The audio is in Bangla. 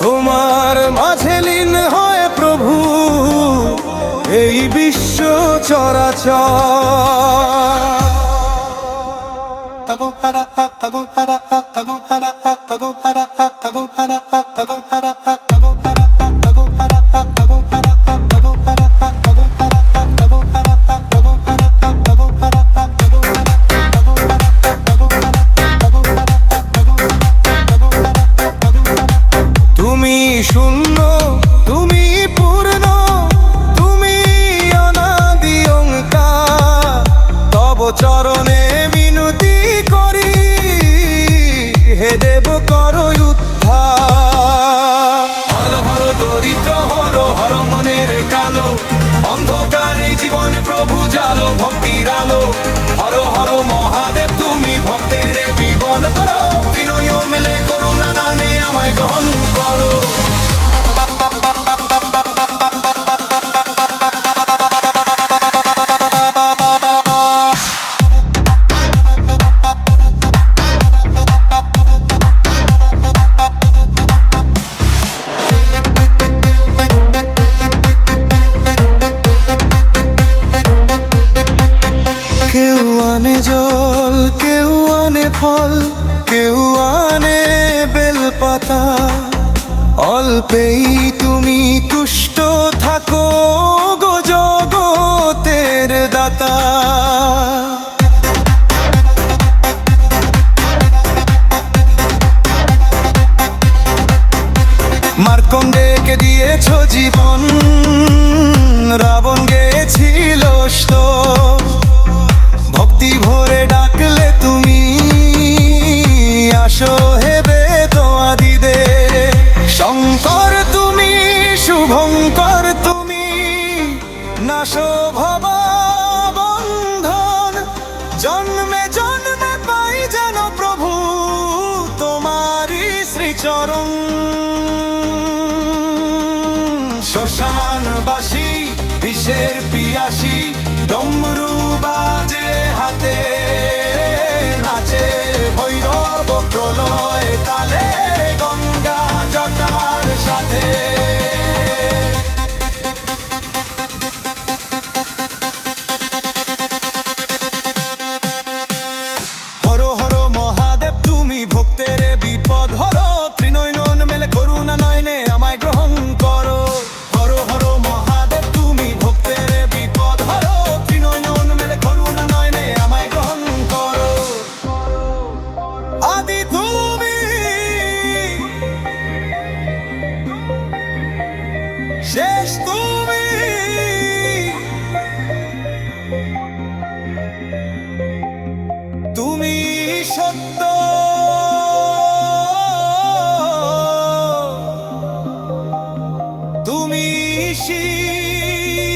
তোমার মাঝে লীন হয় প্রভু এই বিশ্ব তুমি ha ha ha ha ha কালো অন্ধকারে জীবন প্রভু জালো ভক্তির আলো হর হর মহাদেব। কেউ আনে জল, কেউ আনে ফল, কেউ আনে বেলপাতা। অল্পেই তুমি তুষ্ট থাকো গো জগতের দাতা। মার্কণ্ডেকে দিয়েছ জীবন? রাবণ গেছিল স্তব। ভক্তি ভরে ডাকলে তুমি। আসো হেবে তোমাদি দে শঙ্কর তুমি, শুভঙ্কর তুমি। নাশো ভবা বন্ধন। জন্মে জন্মে পাই যেন প্রভু তোমারি শ্রীচরণ। বিষের পিয়াসি ডমরু বাজে হাতে নাচে ভৈরব প্রলয়। শেষ তুমি। তুমি সত্য। তুমি শিব।